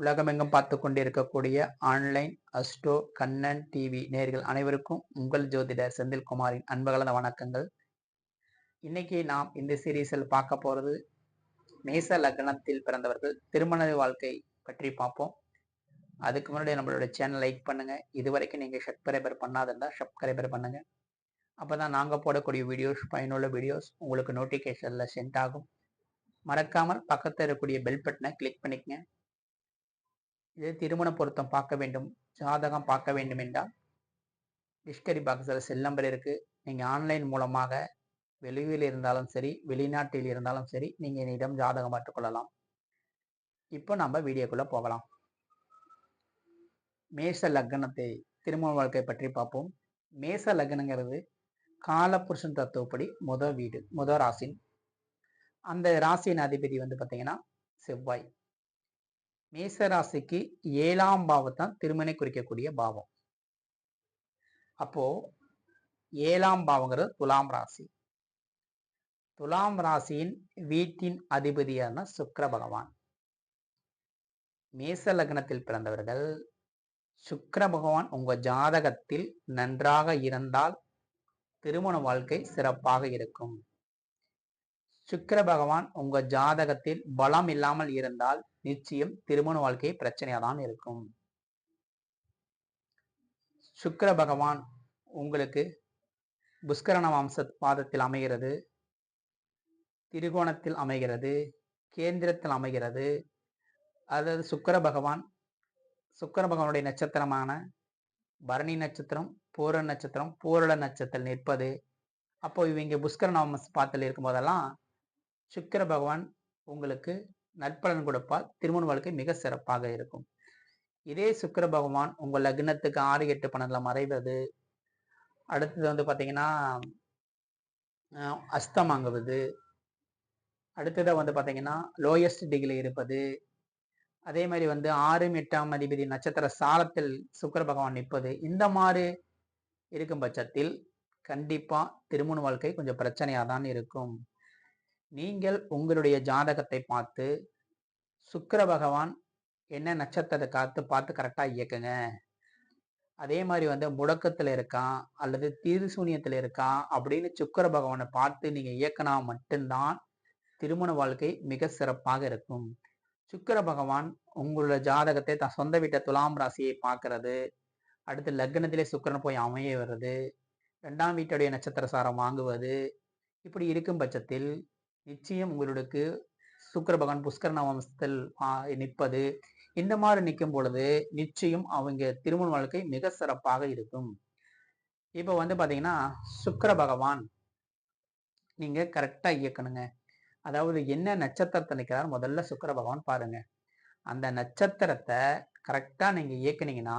உலகமெங்கும் பார்த்து கொண்டிருக்கக்கூடிய ஆன்லைன் அஸ்டோ கண்ணன் டிவி நேர்கள் அனைவருக்கும் உங்கள் ஜோதிடர் செந்தில்குமாரின் அன்பகலந்த வணக்கங்கள். இன்னைக்கு நாம் இந்த சீரீஸில் பார்க்க போகிறது மேச லக்னத்தில் பிறந்தவர்கள் திருமண வாழ்க்கை பற்றி பார்ப்போம். அதுக்கு முன்னாடி நம்மளோட சேனல் லைக் பண்ணுங்க. இது வரைக்கும் நீங்க சப்ஸ்கிரைபர் பண்ணாதிருந்தா சப்ஸ்கிரைபர் பண்ணுங்க. அப்பதான் நாங்கள் போடக்கூடிய வீடியோஸ் பயனுள்ள வீடியோஸ் உங்களுக்கு நோட்டிஃபிகேஷனில் சென்ட் ஆகும். மறக்காமல் பக்கத்தில் இருக்கக்கூடிய பெல் பட்டனை கிளிக் பண்ணிக்கங்க. இதே திருமண பொருத்தம் பார்க்க வேண்டும். ஜாதகம் பார்க்க வேண்டும் என்றால் டிஸ்கரி பாக்ஸில் செல் நம்பர் இருக்குது நீங்கள் ஆன்லைன் மூலமாக வெளியில் இருந்தாலும் சரி வெளிநாட்டில் இருந்தாலும் சரி நீங்கள் என்னிடம் ஜாதகம் பார்த்துக்கொள்ளலாம் இப்போ நம்ம வீடியோக்குள்ளே போகலாம். மேச லக்னத்தை திருமண வாழ்க்கை பற்றி பார்ப்போம். மேச லக்னங்கிறது காலபுருஷன் தத்துவப்படி முத வீடு முத ராசின். அந்த ராசியின் அதிபதி வந்து பார்த்தீங்கன்னா செவ்வாய். மேச ராசிக்கு ஏழாம் பாவத்தான் திருமணை குறிக்கக்கூடிய பாவம். அப்போ ஏழாம் பாவங்கிறது துலாம் ராசி. துலாம் ராசியின் வீட்டின் அதிபதியான சுக்கர பகவான். மேச லக்னத்தில் பிறந்தவர்கள் சுக்கர பகவான் உங்க ஜாதகத்தில் நன்றாக இருந்தால் திருமண வாழ்க்கை சிறப்பாக இருக்கும். சுக்கர பகவான் உங்க ஜாதகத்தில் பலம் இல்லாமல் இருந்தால் நிச்சயம் திருமண வாழ்க்கை பிரச்சனையா தான் இருக்கும். சுக்கர பகவான் உங்களுக்கு புஷ்கரண வம்ச பாதத்தில் அமைகிறது. திரிகோணத்தில் அமைகிறது. கேந்திரத்தில் அமைகிறது. அதாவது சுக்கர பகவான் சுக்கர பகவானுடைய நட்சத்திரமான பரணி நட்சத்திரம் பூர நட்சத்திரம் பூரள நட்சத்திரம் நிற்பது. அப்போ இவங்க புஷ்கர நவமஸ் பாத்தில் இருக்கும் போதெல்லாம் சுக்கர பகவான் உங்களுக்கு நற்பலன் கொடுப்பால் திருமண வாழ்க்கை மிக சிறப்பாக இருக்கும். இதே சுக்கர பகவான் உங்கள் லக்னத்துக்கு ஆறு எட்டு பணத்தில் மறைவது. அடுத்தது வந்து பார்த்தீங்கன்னா அஸ்தமாங்குவது அடுத்தது வந்து பார்த்தீங்கன்னா லோயஸ்ட் டிகிரி இருப்பது. அதே மாதிரி வந்து ஆறு எட்டாம் அதிபதி நட்சத்திர சாலத்தில் சுக்கர பகவான் நிற்பது. இந்த மாதிரி இருக்கும் பட்சத்தில் கண்டிப்பாக திருமண வாழ்க்கை கொஞ்சம் பிரச்சனையாக தான் இருக்கும். நீங்கள் உங்களுடைய ஜாதகத்தை பார்த்து சுக்கர பகவான் என்ன நட்சத்திரத்தை காத்து பார்த்து கரெக்டாக இயக்குங்க. அதே மாதிரி வந்து முடக்கத்தில் இருக்கான் அல்லது தீர்சூனியத்துல இருக்கான் அப்படின்னு சுக்கர பகவானை பார்த்து நீங்கள் இயக்கினா மட்டும்தான் திருமண வாழ்க்கை மிக சிறப்பாக இருக்கும். சுக்கர பகவான் உங்களோட ஜாதகத்தை தான் சொந்த வீட்டை துலாம் ராசியை பார்க்கறது. அடுத்து லக்னத்திலே சுக்கரன் போய் அமைய வருது ரெண்டாம் வீட்டுடைய நட்சத்திர சாரம் வாங்குவது. இப்படி இருக்கும் பட்சத்தில் நிச்சயம் உங்களுக்கு சுக்கர பகவான் புஷ்கர நவம்சத்தில் நிற்பது. இந்த மாதிரி நிற்கும் பொழுது நிச்சயம் அவங்க திருமண வாழ்க்கை மிக சிறப்பாக இருக்கும். இப்போ வந்து பார்த்தீங்கன்னா சுக்கர பகவான் நீங்க கரெக்டா இயக்கணுங்க. அதாவது என்ன நட்சத்திரத்தை நிற்கிறார்? முதல்ல சுக்கர பகவான் பாருங்க. அந்த நட்சத்திரத்தை கரெக்டா நீங்க இயக்குனீங்கன்னா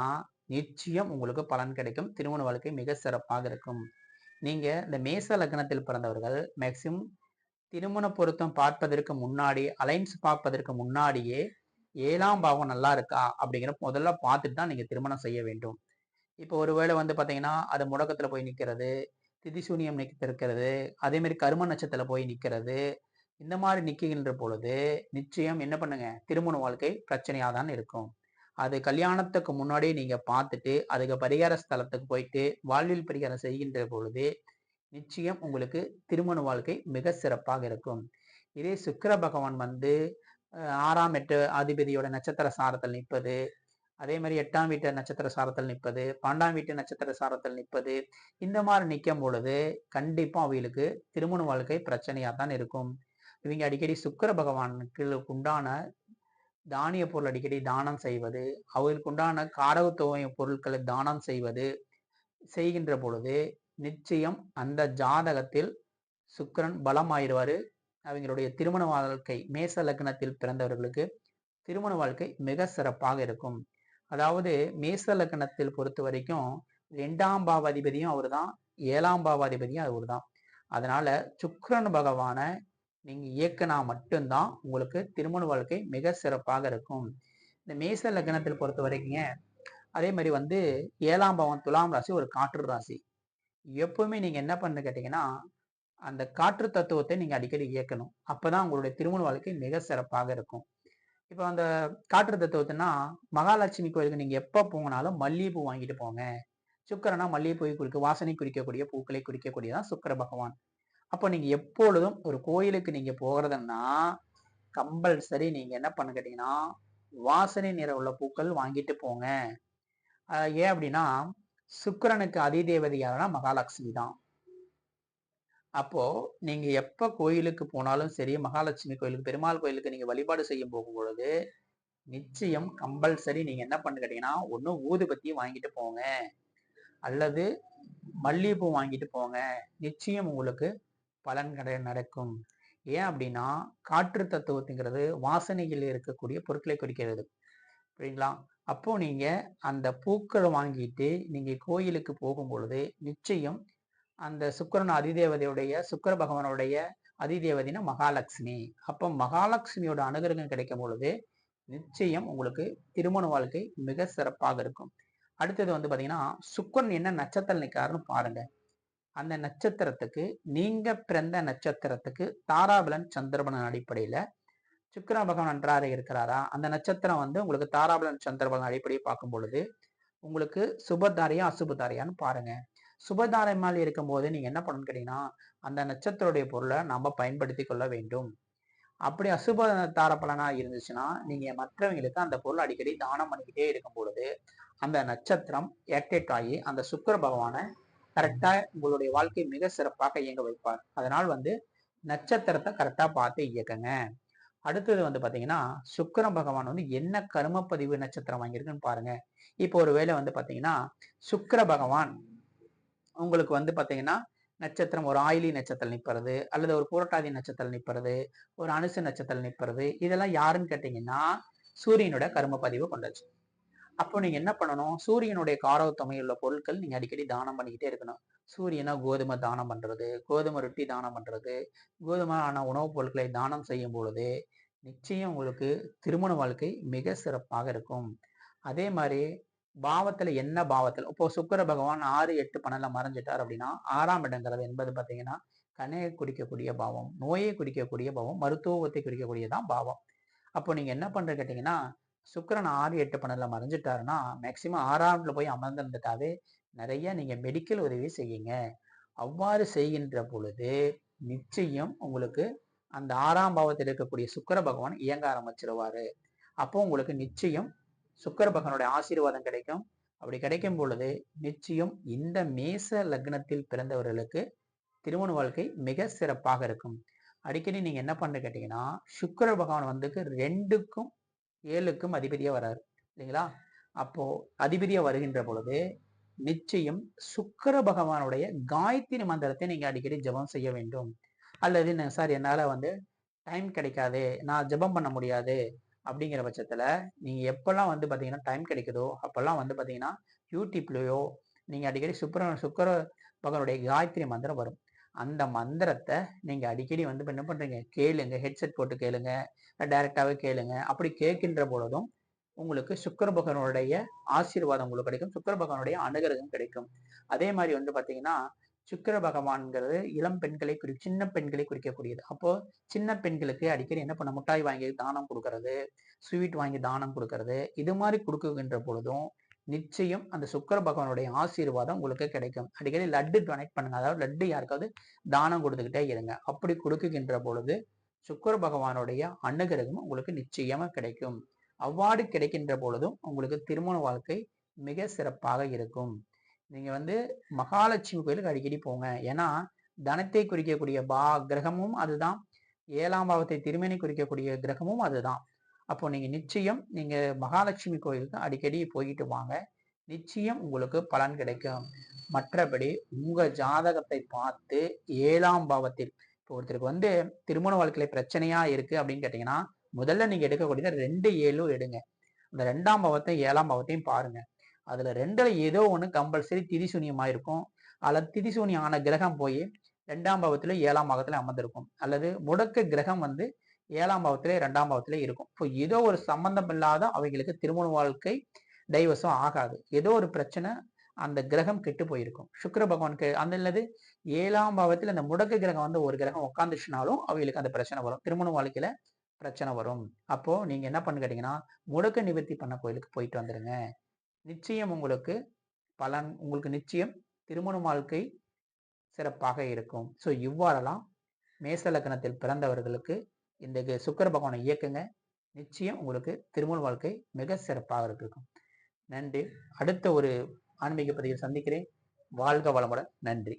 நிச்சயம் உங்களுக்கு பலன் கிடைக்கும். திருமண வாழ்க்கை மிக சிறப்பாக இருக்கும். நீங்க இந்த மேச லக்னத்தில் பிறந்தவர்கள் மேக்சிமம் திருமண பொருத்தம் பார்ப்பதற்கு முன்னாடி அலைன்ஸ் பார்ப்பதற்கு முன்னாடியே ஏழாம் பாவம் நல்லா இருக்கா? அப்படிங்கிற முதல்ல பார்த்துட்டு தான் நீங்கள் திருமணம் செய்ய வேண்டும். இப்போ ஒருவேளை வந்து பார்த்தீங்கன்னா அது முடக்கத்தில் போய் நிற்கிறது திதிசூனியம் நிற்கிறது அதேமாரி கரும நட்சத்திரத்தில் போய் நிற்கிறது இந்த மாதிரி நிற்கின்ற பொழுது நிச்சயம் என்ன பண்ணுங்க? திருமண வாழ்க்கை பிரச்சனையாக தான் இருக்கும். அது கல்யாணத்துக்கு முன்னாடியே நீங்கள் பார்த்துட்டு அதுக்கு பரிகார ஸ்தலத்துக்கு போயிட்டு வாழ்வில் பரிகாரம் செய்கின்ற பொழுது நிச்சயம் உங்களுக்கு திருமண வாழ்க்கை மிக சிறப்பாக இருக்கும். இதே சுக்கர பகவான் வந்து ஆறாம் எட்டு அதிபதியோட நட்சத்திர சாரத்தில் நிற்பது அதே மாதிரி எட்டாம் வீட்டு நட்சத்திர சாரத்தில் நிற்பது பன்னெண்டாம் வீட்டு நட்சத்திர சாரத்தில் நிற்பது இந்த மாதிரி நிற்கும் பொழுது கண்டிப்பாக அவங்களுக்கு திருமண வாழ்க்கை பிரச்சனையாக தான் இருக்கும். இவங்க அடிக்கடி சுக்கர பகவானுக்கு உண்டான தானிய பொருள் அடிக்கடி தானம் செய்வது அவர்களுக்கு உண்டான காரகத்துவ பொருட்களை தானம் செய்வது செய்கின்ற பொழுது நிச்சயம் அந்த ஜாதகத்தில் சுக்கரன் பலம் ஆயிடுவாரு அவங்களுடைய திருமண வாழ்க்கை மேச லக்னத்தில் பிறந்தவர்களுக்கு திருமண வாழ்க்கை மிக சிறப்பாக இருக்கும். அதாவது மேச லக்னத்தில் பொறுத்த வரைக்கும் ரெண்டாம் பாவாதிபதியும் அவர் தான் ஏழாம் பாவாதிபதியும் அவர் தான் அதனால சுக்கரன் பகவான நீங்க இயக்கினா மட்டும்தான் உங்களுக்கு திருமண வாழ்க்கை மிக சிறப்பாக இருக்கும். இந்த மேச லக்னத்தில் பொறுத்த வரைக்குங்க அதே மாதிரி வந்து ஏழாம் பாவம் துலாம் ராசி ஒரு காற்று ராசி. எப்பவுமே நீங்க என்ன பண்ணு கேட்டீங்கன்னா அந்த காற்று தத்துவத்தை நீங்க அடிக்கடி இயக்கணும். அப்பதான் உங்களுடைய திருமண வாழ்க்கை மிக சிறப்பாக இருக்கும். இப்போ அந்த காற்று தத்துவத்துனா மகாலட்சுமி கோயிலுக்கு நீங்க எப்ப போனாலும் மல்லிகைப்பூ வாங்கிட்டு போங்க. சுக்கரனா மல்லிகைப்பூவை குறிக்க வாசனை குறிக்கக்கூடிய பூக்களை குறிக்கக்கூடியதான் சுக்கர பகவான். அப்போ நீங்க எப்பொழுதும் ஒரு கோயிலுக்கு நீங்க போகிறதுன்னா கம்பல்சரி நீங்க என்ன பண்ண கேட்டீங்கன்னா வாசனை நிற உள்ள பூக்கள் வாங்கிட்டு போங்க. ஏன் அப்படின்னா சுக்கரனுக்கு அதிதேவதை யாருன்னா மகாலட்சுமி தான். அப்போ நீங்க எப்ப கோயிலுக்கு போனாலும் சரி மகாலட்சுமி கோயிலுக்கு பெருமாள் கோயிலுக்கு நீங்க வழிபாடு செய்யும் போகும் பொழுது நிச்சயம் கம்பல்சரி நீங்க என்ன பண்ணு கேட்டீங்கன்னா ஒன்னும் ஊதுபத்தி வாங்கிட்டு போங்க. அல்லது மல்லிகைப்பூ வாங்கிட்டு போங்க. நிச்சயம் உங்களுக்கு பலன் கடை நடக்கும். ஏன் அப்படின்னா காற்று தத்துவத்துங்கிறது வாசனையில் இருக்கக்கூடிய பொருட்களை குறிக்கிறது. புரியுங்களா? அப்போ நீங்க அந்த பூக்களை வாங்கிட்டு நீங்க கோயிலுக்கு போகும் பொழுது நிச்சயம் அந்த சுக்கரன் அதிதேவதையுடைய சுக்கர பகவானுடைய அதிதேவதைனா மகாலட்சுமி அப்போ மகாலட்சுமியோட அனுகிரகம் கிடைக்கும் பொழுது நிச்சயம் உங்களுக்கு திருமண வாழ்க்கை மிக சிறப்பாக இருக்கும். அடுத்தது வந்து பார்த்தீங்கன்னா சுக்கரன் என்ன நட்சத்திரம் நிற்காருன்னு பாருங்க. அந்த நட்சத்திரத்துக்கு நீங்க பிறந்த நட்சத்திரத்துக்கு தாராபலன் சந்திரபலன் அடிப்படையில சுக்கர பகவான் நன்றாக இருக்கிறாரா? அந்த நட்சத்திரம் வந்து உங்களுக்கு தாராபலன் சந்திரபலன் அடிப்படையை பார்க்கும் பொழுது உங்களுக்கு சுபதாரியா அசுபதாரியான்னு பாருங்க. சுபதாரமாக இருக்கும் போது நீங்க என்ன பண்ணணும்னு கேட்டீங்கன்னா அந்த நட்சத்திரடைய பொருளை நம்ம பயன்படுத்தி கொள்ள வேண்டும். அப்படி அசுப தார பலனா இருந்துச்சுன்னா நீங்க மற்றவங்களுக்கு அந்த பொருள் அடிக்கடி தானம் பண்ணிக்கிட்டே இருக்கும் பொழுது அந்த நட்சத்திரம் ஆக்டேட் ஆகி அந்த சுக்கர பகவானை கரெக்டா உங்களுடைய வாழ்க்கை மிக சிறப்பாக இயங்க வைப்பார். அதனால் வந்து நட்சத்திரத்தை கரெக்டா பார்த்து இயக்குங்க. அடுத்தது வந்து பாத்தீங்கன்னா சுக்கரன் பகவான் வந்து என்ன கருமப்பதிவு நட்சத்திரம் வாங்கியிருக்குன்னு பாருங்க. இப்போ ஒரு வேலை வந்து பாத்தீங்கன்னா சுக்கர பகவான் உங்களுக்கு வந்து பாத்தீங்கன்னா நட்சத்திரம் ஒரு ஆயிலி நட்சத்திரம் நிற்பறது அல்லது ஒரு புரட்டாதி நட்சத்திரம் நிற்பறது ஒரு அனுசு நட்சத்திரம் நிற்பறது இதெல்லாம் யாருன்னு கேட்டீங்கன்னா சூரியனோட கரும பதிவு கொண்டாச்சு. அப்போ நீங்க என்ன பண்ணணும்? சூரியனுடைய காரவத்தமையுள்ள பொருட்கள் நீங்க அடிக்கடி தானம் பண்ணிக்கிட்டே இருக்கணும். சூரியனா கோதுமை தானம் பண்றது கோதுமை ரொட்டி தானம் பண்றது கோதுமை ஆன உணவுப் பொருட்களை தானம் செய்யும் பொழுது நிச்சயம் உங்களுக்கு திருமண வாழ்க்கை மிக சிறப்பாக இருக்கும். அதே மாதிரி பாவத்துல என்ன பாவத்தில் இப்போ சுக்கர பகவான் ஆறு எட்டு பன்னெண்டுல மறைஞ்சிட்டார் அப்படின்னா ஆறாம் இடங்கிறது என்பது பார்த்தீங்கன்னா கனையை குறிக்கக்கூடிய பாவம் நோயை குறிக்கக்கூடிய பாவம் மருத்துவத்தை குறிக்கக்கூடியதான் பாவம். அப்போ நீங்க என்ன பண்ற கேட்டீங்கன்னா சுக்கரன் ஆறு எட்டு பன்னெண்டில் மறைஞ்சிட்டாருன்னா மேக்சிமம் ஆறாம்ல போய் அமர்ந்திருந்துட்டாவே நிறைய நீங்க மெடிக்கல் உதவி செய்யுங்க. அவ்வாறு செய்கின்ற பொழுது நிச்சயம் உங்களுக்கு அந்த ஆறாம் பாவத்தில் இருக்கக்கூடிய சுக்கர பகவான் இயங்க ஆரம்பிச்சிருவாரு. அப்போ உங்களுக்கு நிச்சயம் சுக்கர பகவானுடைய ஆசீர்வாதம் கிடைக்கும். அப்படி கிடைக்கும் பொழுது நிச்சயம் இந்த மேச லக்னத்தில் பிறந்தவர்களுக்கு திருமண வாழ்க்கை மிக சிறப்பாக இருக்கும். அடிக்கடி நீங்க என்ன பண்ண கேட்டீங்கன்னா சுக்கர பகவான் வந்துக்கு ரெண்டுக்கும் ஏழுக்கும் அதிபதியாக வராரு இல்லைங்களா? அப்போ அதிபதியாக வருகின்ற பொழுது நிச்சயம் சுக்கர பகவானுடைய காயத்ரி மந்திரத்தை நீங்க அடிக்கடி ஜபம் செய்ய வேண்டும். அல்லது சார் என்னால வந்து டைம் கிடைக்காது நான் ஜபம் பண்ண முடியாது. அப்படிங்கிற பட்சத்துல நீங்க எப்பெல்லாம் வந்து பாத்தீங்கன்னா டைம் கிடைக்குதோ அப்பெல்லாம் வந்து பாத்தீங்கன்னா யூடியூப்லயோ நீங்க அடிக்கடி சுக்கர சுக்கர பகவானுடைய காயத்ரி மந்திரம் வரும். அந்த மந்திரத்தை நீங்க அடிக்கடி வந்து என்ன பண்றீங்க? கேளுங்க. ஹெட்செட் போட்டு கேளுங்க. டைரக்டாவே கேளுங்க. அப்படி கேட்கின்ற பொழுதும் உங்களுக்கு சுக்கர பகவானுடைய ஆசீர்வாதம் உங்களுக்கு கிடைக்கும். சுக்கர பகவானுடைய அனுகிரகம் கிடைக்கும். அதே மாதிரி வந்து பாத்தீங்கன்னா சுக்கர பகவான்கிறது இளம் பெண்களை குறி சின்ன பெண்களை குறிக்கக்கூடியது. அப்போ சின்ன பெண்களுக்கு அடிக்கடி என்ன பண்ண முட்டாய் வாங்கி தானம் கொடுக்கறது ஸ்வீட் வாங்கி தானம் கொடுக்கறது. இது மாதிரி கொடுக்குகின்ற பொழுதும் நிச்சயம் அந்த சுக்கர பகவானுடைய ஆசீர்வாதம் உங்களுக்கு கிடைக்கும். அடிக்கடி லட்டு டொனேட் பண்ணுங்க. அதாவது லட்டு யாருக்காவது தானம் கொடுத்துக்கிட்டே இருங்க. அப்படி கொடுக்குகின்ற பொழுது சுக்கர பகவானுடைய அனுகிரகம் உங்களுக்கு நிச்சயமா கிடைக்கும். அவ்வாறு கிடைக்கின்ற பொழுதும் உங்களுக்கு திருமண வாழ்க்கை மிக சிறப்பாக இருக்கும். நீங்க வந்து மகாலட்சுமி கோயிலுக்கு அடிக்கடி போங்க. ஏன்னா தனத்தை குறிக்கக்கூடிய பா கிரகமும் அதுதான். ஏழாம் பாவத்தை திருமணி குறிக்கக்கூடிய கிரகமும் அதுதான். அப்போ நீங்கள் நிச்சயம் நீங்கள் மகாலட்சுமி கோயிலுக்கு அடிக்கடி போயிட்டு வாங்க. நிச்சயம் உங்களுக்கு பலன் கிடைக்கும். மற்றபடி உங்கள் ஜாதகத்தை பார்த்து ஏழாம் பாவத்தில் இப்போ ஒருத்தருக்கு வந்து திருமண வாழ்க்கையில பிரச்சனையாக இருக்குது அப்படின்னு கேட்டிங்கன்னா முதல்ல நீங்கள் எடுக்கக்கூடியது ரெண்டு ஏழும் எடுங்க. அந்த ரெண்டாம் பாவத்தையும் ஏழாம் பாவத்தையும் பாருங்கள் அதில் ரெண்டில் ஏதோ ஒன்று கம்பல்சரி திதிசூன்யமாக இருக்கும். அல்லது திதிசூன்யம் ஆன கிரகம் போய் ரெண்டாம் பாவத்தில் ஏழாம் பாகத்தில் அமர்ந்திருக்கும். அல்லது முடக்க கிரகம் வந்து ஏழாம் பாவத்திலே ரெண்டாம் பாவத்திலே இருக்கும். இப்போ ஏதோ ஒரு சம்பந்தம் இல்லாத அவங்களுக்கு திருமண வாழ்க்கை டைவர்ஸும் ஆகாது. ஏதோ ஒரு பிரச்சனை அந்த கிரகம் கெட்டு போயிருக்கும். சுக்கர பகவானுக்கு அந்த இல்லது ஏழாம் பாவத்தில் அந்த முடக்கு கிரகம் வந்து ஒரு கிரகம் உட்காந்துச்சுனாலும் அவங்களுக்கு அந்த பிரச்சனை வரும். திருமண வாழ்க்கையில பிரச்சனை வரும். அப்போ நீங்க என்ன பண்ணு கேட்டீங்கன்னா முடக்க நிவர்த்தி பண்ண கோயிலுக்கு போயிட்டு வந்துருங்க. நிச்சயம் உங்களுக்கு பலன் உங்களுக்கு நிச்சயம் திருமண வாழ்க்கை சிறப்பாக இருக்கும். ஸோ இவ்வாறெல்லாம் மேச லக்னத்தில் பிறந்தவர்களுக்கு இந்த சுக்கர பகவானை இயக்குங்க. நிச்சயம் உங்களுக்கு திருமண வாழ்க்கை மிக சிறப்பாக இருக்கும். நன்றி. அடுத்த ஒரு ஆன்மீக பதிவில் சந்திக்கிறேன். வாழ்க வளமுடன். நன்றி.